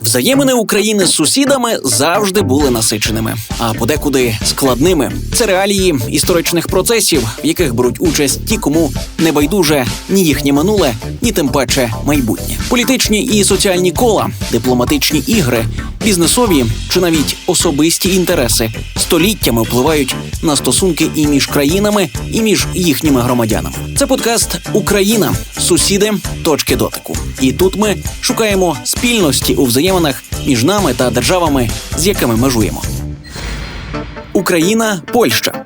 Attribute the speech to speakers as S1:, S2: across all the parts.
S1: Взаємини України з сусідами завжди були насиченими, а подекуди складними. Це реалії історичних процесів, в яких беруть участь ті, кому не байдуже ні їхнє минуле, ні тим паче майбутнє. Політичні і соціальні кола, дипломатичні ігри, бізнесові чи навіть особисті інтереси століттями впливають на стосунки і між країнами, і між їхніми громадянами. Це подкаст Україна, сусіди, точки дотику. І тут ми шукаємо спільності у взаєминах між нами та державами, з якими межуємо. Україна, Польща.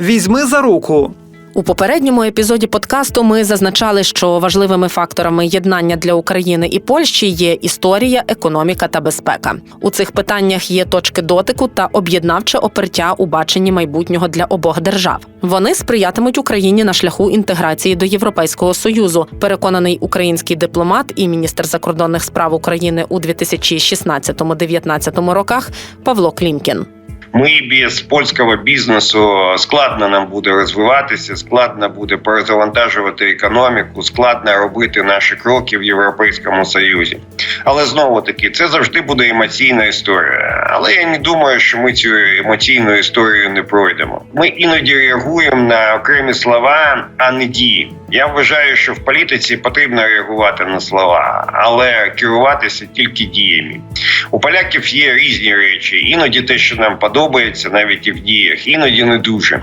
S2: Візьми за руку.
S3: У попередньому епізоді подкасту ми зазначали, що важливими факторами єднання для України і Польщі є історія, економіка та безпека. У цих питаннях є точки дотику та об'єднавче опертя у баченні майбутнього для обох держав. Вони сприятимуть Україні на шляху інтеграції до Європейського союзу. Переконаний український дипломат і міністр закордонних справ України у 2016-2019 роках Павло Клімкін.
S4: Ми без польського бізнесу складно нам буде розвиватися, складно буде перезавантажувати економіку, складно робити наші кроки в Європейському Союзі. Але знову таки це завжди буде емоційна історія. Але я не думаю, що ми цю емоційну історію не пройдемо. Ми іноді реагуємо на окремі слова, а не дії. Я вважаю, що в політиці потрібно реагувати на слова, але керуватися тільки діями. У поляків є різні речі, іноді те, що нам подобається, навіть і в діях, іноді не дуже.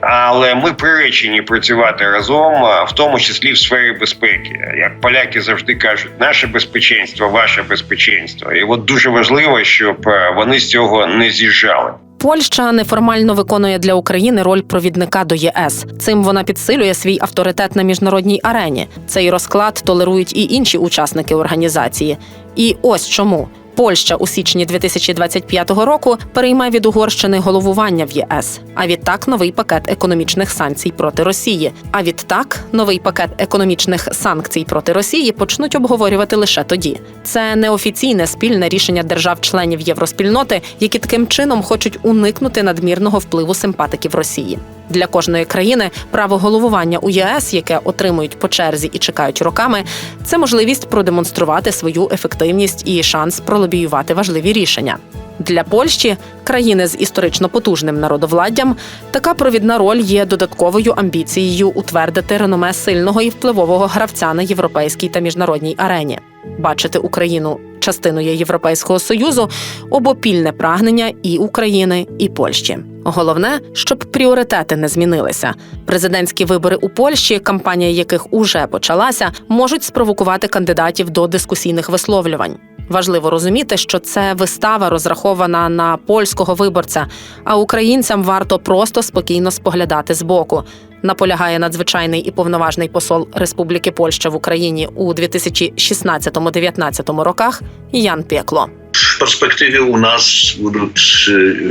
S4: Але ми приречені працювати разом, в тому числі в сфері безпеки. Як поляки завжди кажуть, наше безпеченство, ваше безпеченство. І от дуже важливо, щоб е, вони з цього не з'їжджали.
S3: Польща неформально виконує для України роль провідника до ЄС. Цим вона підсилює свій авторитет на міжнародній арені. Цей розклад толерують і інші учасники організації. І ось чому. Польща у січні 2025 року перейме від Угорщини головування в ЄС. А відтак новий пакет економічних санкцій проти Росії. А відтак новий пакет економічних санкцій проти Росії почнуть обговорювати лише тоді. Це неофіційне спільне рішення держав-членів євроспільноти, які таким чином хочуть уникнути надмірного впливу симпатиків Росії. Для кожної країни право головування у ЄС, яке отримують по черзі і чекають роками, це можливість продемонструвати свою ефективність і шанс пролобіювати важливі рішення. Для Польщі, країни з історично потужним народовладдям, така провідна роль є додатковою амбіцією утвердити реноме сильного і впливового гравця на європейській та міжнародній арені. Бачити Україну частиною Європейського союзу обопільне прагнення і України, і Польщі. Головне, щоб пріоритети не змінилися. Президентські вибори у Польщі, кампанія яких уже почалася, можуть спровокувати кандидатів до дискусійних висловлювань. Важливо розуміти, що це вистава розрахована на польського виборця, а українцям варто просто спокійно споглядати збоку. Наполягає надзвичайний і повноважний посол Республіки Польща в Україні у 2016-2019 роках Ян Пекло.
S5: W perspektywie u nas będą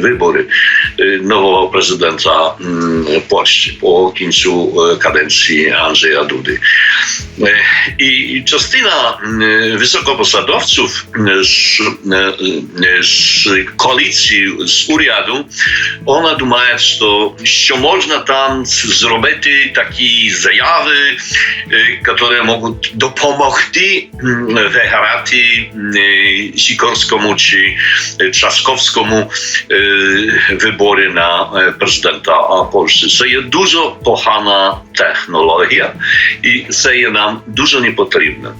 S5: wybory y, nowego prezydenta mm, Polski po końcu y, kadencji Andrzeja Dudy. Y, I частина y, wysokoposadowców y, z, y, z koalicji, z уряду, ona думає, що, що можна там зробити такі заяви, y, które mogą допомогти м, виграти y, Sikorskiemu czy Trzaskowskiemu y, wybory na y, prezydenta Polski. Це є дуже погана технологія, і це є нам дуже не потрібно.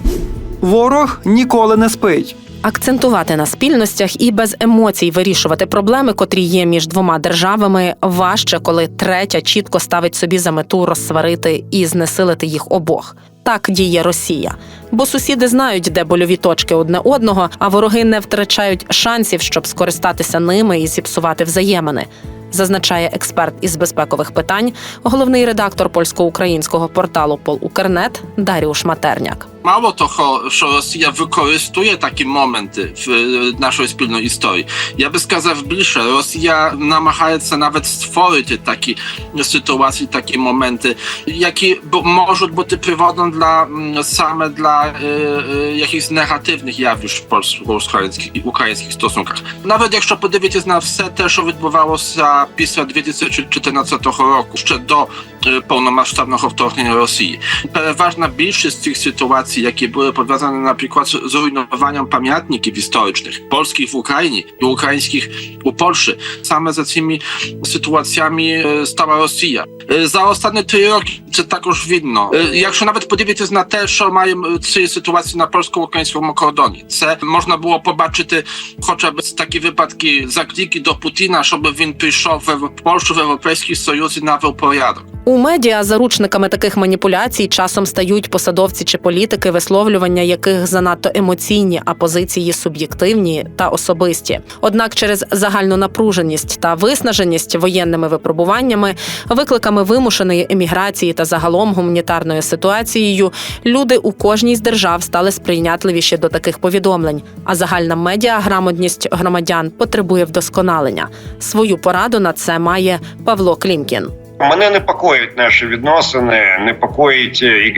S2: Ворог ніколи не спить.
S3: Акцентувати на спільностях і без емоцій вирішувати проблеми, котрі є між двома державами, важче, коли третя чітко ставить собі за мету розсварити і знесилити їх обох. Так діє Росія, бо сусіди знають, де больові точки одне одного, а вороги не втрачають шансів, щоб скористатися ними і зіпсувати взаємини. Зазначає експерт із безпекових питань, головний редактор польсько-українського порталу Полукернет Даріуш Матерняк.
S6: Mało того, що Росія використовує такі моменти в е, нашої спільної історії. Я би сказав більше, Росія намагається навіть створити такі ситуації, такі моменти, які б- можуть бути приводом для м, саме для е, е, якихось негативних явищ в польсько-українських і українських стосунках. Навіть якщо подивитись на все те, що відбувалося після 2014 року, ще до е, повномасштабного вторгнення Росії, переважна більшість цих ситуацій sytuacji, jakie były powiązane na przykład z zrujnowaniem pamiętników historycznych, polskich w Ukrainie i ukraińskich u Polski. Same za tymi sytuacjami e, stała Rosja. E, За останні три роки це також видно. Е, Якщо навіть подивитись на те, що маємо ці ситуації на польсько-українському кордоні, це можна було побачити хоча б такі випадки заклики до Путіна, щоб він прийшов в Польщу в Європейський Союз і навів порядок.
S3: У медіа заручниками таких маніпуляцій часом стають посадовці чи політики, висловлювання яких занадто емоційні, а позиції суб'єктивні та особисті. Однак через загальну напруженість та виснаженість воєнними випробуваннями, викликами вимушеної еміграції та загалом гуманітарною ситуацією, люди у кожній з держав стали сприйнятливіші до таких повідомлень. А загальна медіаграмотність громадян потребує вдосконалення. Свою пораду на це має Павло Клімкін.
S4: Мене непокоїть наші відносини, непокоїть е,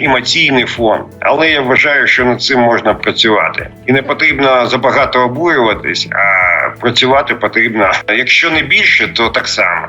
S4: емоційний фон. Але я вважаю, що над цим можна працювати, і не потрібно забагато обурюватись, а працювати потрібно. Якщо не більше, то так само.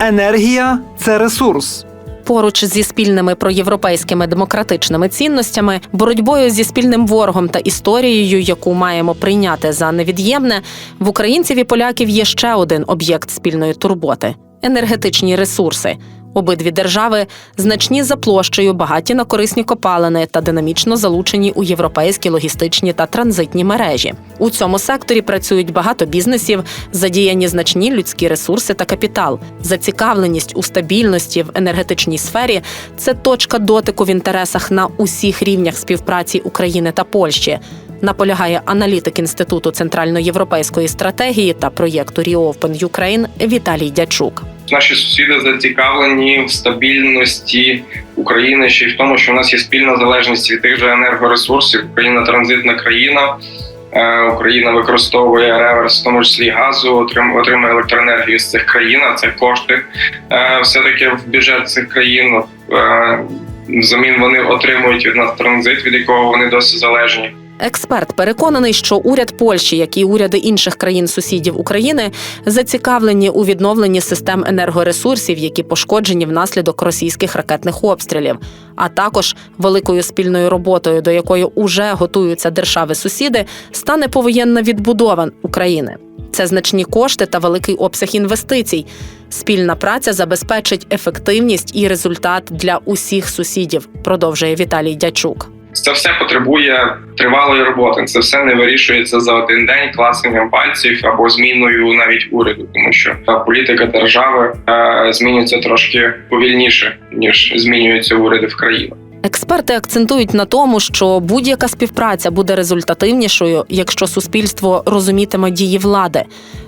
S2: Енергія це ресурс.
S3: Поруч зі спільними проєвропейськими демократичними цінностями, боротьбою зі спільним ворогом та історією, яку маємо прийняти за невід'ємне, в українців і поляків є ще один об'єкт спільної турботи енергетичні ресурси. Обидві держави значні за площею, багаті на корисні копалини та динамічно залучені у європейські логістичні та транзитні мережі. У цьому секторі працюють багато бізнесів, задіяні значні людські ресурси та капітал. Зацікавленість у стабільності в енергетичній сфері це точка дотику в інтересах на усіх рівнях співпраці України та Польщі. Наполягає аналітик інституту центральноєвропейської стратегії та проєкту Reopen Ukraine Віталій Дячук.
S7: Наші сусіди зацікавлені в стабільності України, ще й в тому, що в нас є спільна залежність від тих же енергоресурсів. Україна транзитна країна. Е, Україна використовує реверс, в тому числі газу, отрим- отримує електроенергію з цих країн. А це кошти е, все-таки в бюджет цих країн. Е, Взамін вони отримують від нас транзит, від якого вони досить залежні.
S3: Експерт переконаний, що уряд Польщі, як і уряди інших країн-сусідів України, зацікавлені у відновленні систем енергоресурсів, які пошкоджені внаслідок російських ракетних обстрілів, а також великою спільною роботою, до якої уже готуються держави-сусіди, стане повоєнна відбудова України. Це значні кошти та великий обсяг інвестицій. Спільна праця забезпечить ефективність і результат для усіх сусідів, продовжує Віталій Дячук.
S7: Це все потребує тривалої роботи. Це все не вирішується за один день класенням пальців або зміною навіть уряду, тому що політика держави змінюється трошки повільніше ніж змінюються уряди в країнах.
S3: Експерти акцентують на тому, що будь-яка співпраця буде результативнішою, якщо суспільство розумітиме дії влади.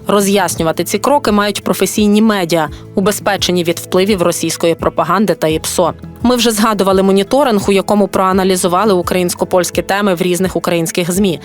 S3: Роз'яснювати ці кроки мають професійні медіа, убезпечені від впливів російської пропаганди та ІПСО. Ми вже згадували моніторинг, у якому проаналізували українсько-польські теми в різних українських змі.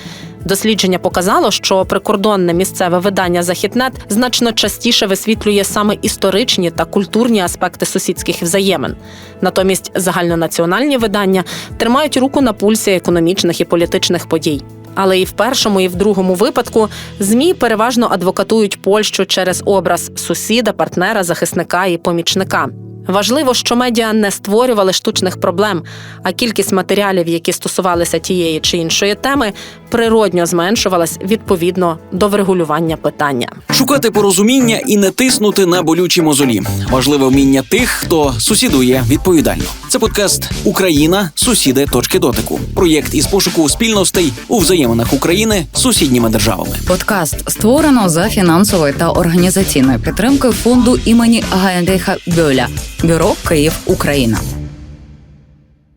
S3: Дослідження показало, що прикордонне місцеве видання Західнет значно частіше висвітлює саме історичні та культурні аспекти сусідських взаємин. Натомість загальнонаціональні видання тримають руку на пульсі економічних і політичних подій. Але і в першому, і в другому випадку змі переважно адвокатують Польщу через образ сусіда, партнера, захисника і помічника. Важливо, що медіа не створювали штучних проблем, а кількість матеріалів, які стосувалися тієї чи іншої теми, природньо зменшувалась відповідно до врегулювання питання.
S1: Шукати порозуміння і не тиснути на болючі мозолі. Важливе вміння тих, хто сусідує відповідально. Це подкаст Україна, сусіди точки дотику. Проєкт із пошуку спільностей у взаєминах України з сусідніми державами.
S8: Подкаст створено за фінансової та організаційної підтримки фонду імені Гайнріха Бьоля, бюро Київ Україна.